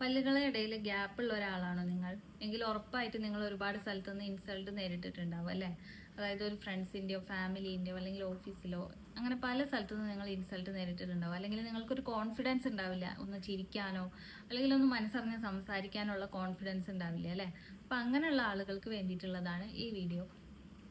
പല്ലുകളെ ഇടയിൽ ഗ്യാപ്പ് ഉള്ള ഒരാളാണോ നിങ്ങൾ? എങ്കിൽ ഉറപ്പായിട്ട് നിങ്ങൾ ഒരുപാട് സ്ഥലത്തു നിന്ന് ഇൻസൾട്ട് നേരിട്ടിട്ടുണ്ടാവും അല്ലേ? അതായത് ഒരു ഫ്രണ്ട്സിന്റെയോ ഫാമിലീന്റെയോ അല്ലെങ്കിൽ ഓഫീസിലോ അങ്ങനെ പല സ്ഥലത്തു നിന്ന് നിങ്ങൾ ഇൻസൾട്ട് നേരിട്ടിട്ടുണ്ടാവും. അല്ലെങ്കിൽ നിങ്ങൾക്കൊരു കോൺഫിഡൻസ് ഉണ്ടാവില്ല ഒന്ന് ചിരിക്കാനോ അല്ലെങ്കിൽ ഒന്ന് മനസ്സറിഞ്ഞ് സംസാരിക്കാനുള്ള കോൺഫിഡൻസ് ഉണ്ടാവില്ല അല്ലേ? അപ്പം അങ്ങനെയുള്ള ആളുകൾക്ക് വേണ്ടിയിട്ടുള്ളതാണ് ഈ വീഡിയോ.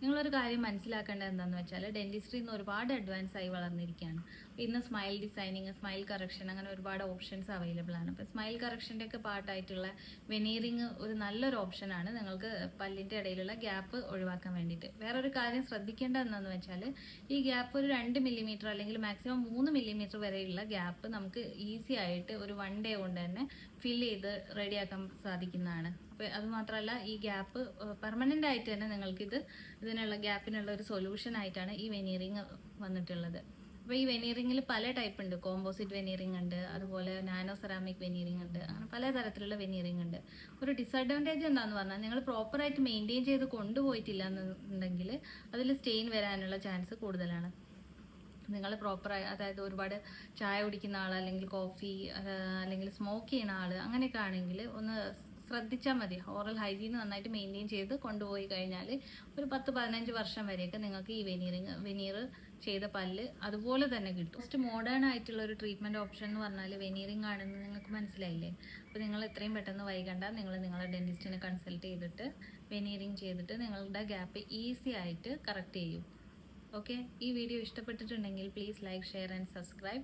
നിങ്ങളൊരു കാര്യം മനസ്സിലാക്കേണ്ടത് എന്താണെന്ന് വെച്ചാൽ ഡെന്റിസ്ട്രി ഇന്ന് ഒരുപാട് അഡ്വാൻസ് ആയി വളർന്നിരിക്കുകയാണ് ഇന്ന് സ്മൈൽ ഡിസൈനിങ് സ്മൈൽ കറക്ഷൻ അങ്ങനെ ഒരുപാട് ഓപ്ഷൻസ് അവൈലബിൾ ആണ്. അപ്പോൾ സ്മൈൽ കറക്ഷന്റെ ഒക്കെ പാർട്ടായിട്ടുള്ള വെനീറിങ് ഒരു നല്ലൊരു ഓപ്ഷനാണ് നിങ്ങൾക്ക് പല്ലിന്റെ ഇടയിലുള്ള ഗ്യാപ്പ് ഒഴിവാക്കാൻ വേണ്ടിയിട്ട്. വേറൊരു കാര്യം ശ്രദ്ധിക്കേണ്ടത് എന്താണെന്ന് വെച്ചാൽ ഈ ഗ്യാപ്പ് ഒരു രണ്ട് മില്ലിമീറ്റർ അല്ലെങ്കിൽ മാക്സിമം മൂന്ന് മില്ലിമീറ്റർ വരെയുള്ള ഗ്യാപ്പ് നമുക്ക് ഈസി ആയിട്ട് ഒരു വൺ ഡേ കൊണ്ട് തന്നെ ഫില്ല് ചെയ്ത് റെഡിയാക്കാൻ സാധിക്കുന്നതാണ്. അത് മാത്രമല്ല ഈ ഗ്യാപ്പ് പെർമനന്റ് ആയിട്ട് തന്നെ നിങ്ങൾക്കിത് ഇതിനുള്ള ഗ്യാപ്പിനുള്ള ഒരു സൊല്യൂഷൻ ആയിട്ടാണ് ഈ വെനീറിങ് വന്നിട്ടുള്ളത്. അപ്പോൾ ഈ വെനീറിങ്ങിൽ പല ടൈപ്പ് ഉണ്ട്. കോമ്പോസിറ്റ് വെനീറിങ് ഉണ്ട് അതുപോലെ നാനോ സെറാമിക് വെനീറിങ് ഉണ്ട് അങ്ങനെ പല തരത്തിലുള്ള വെനീറിങ് ഉണ്ട്. ഒരു ഡിസഡ്വാന്റേജ് എന്താന്ന് പറഞ്ഞാൽ നിങ്ങൾ പ്രോപ്പറായിട്ട് മെയിന്റെയിൻ ചെയ്ത് കൊണ്ടുപോയിട്ടില്ല എന്നുണ്ടെങ്കിൽ അതിൽ സ്റ്റെയിൻ വരാനുള്ള ചാൻസ് കൂടുതലാണ്. നിങ്ങൾ പ്രോപ്പറായി അതായത് ഒരുപാട് ചായ കുടിക്കുന്ന ആൾ അല്ലെങ്കിൽ കോഫി അല്ലെങ്കിൽ സ്മോക്ക് ചെയ്യുന്ന ആൾ അങ്ങനെയൊക്കെ ആണെങ്കിൽ ഒന്ന് ശ്രദ്ധിച്ചാൽ മതി. ഓറൽ ഹൈജീൻ നന്നായിട്ട് മെയിന്റെയിൻ ചെയ്ത് കൊണ്ടുപോയി കഴിഞ്ഞാൽ ഒരു പത്ത് പതിനഞ്ച് വർഷം വരെയൊക്കെ നിങ്ങൾക്ക് ഈ വെനീറിങ് വെനീർ ചെയ്ത പല്ല് അതുപോലെ തന്നെ കിട്ടും. ഫസ്റ്റ് മോഡേൺ ആയിട്ടുള്ള ഒരു ട്രീറ്റ്മെന്റ് ഓപ്ഷൻ എന്ന് പറഞ്ഞാൽ വെനീറിങ് ആണെന്ന് നിങ്ങൾക്ക് മനസ്സിലായില്ലേ? അപ്പോൾ നിങ്ങൾ എത്രയും പെട്ടെന്ന് വൈകണ്ട. നിങ്ങൾ നിങ്ങളുടെ ഡെന്റിസ്റ്റിനെ കൺസൾട്ട് ചെയ്തിട്ട് വെനീറിങ് ചെയ്തിട്ട് നിങ്ങളുടെ ഗ്യാപ്പ് ഈസി ആയിട്ട് കറക്റ്റ് ചെയ്യും. ഓക്കെ ഈ വീഡിയോ ഇഷ്ടപ്പെട്ടിട്ടുണ്ടെങ്കിൽ please like share and subscribe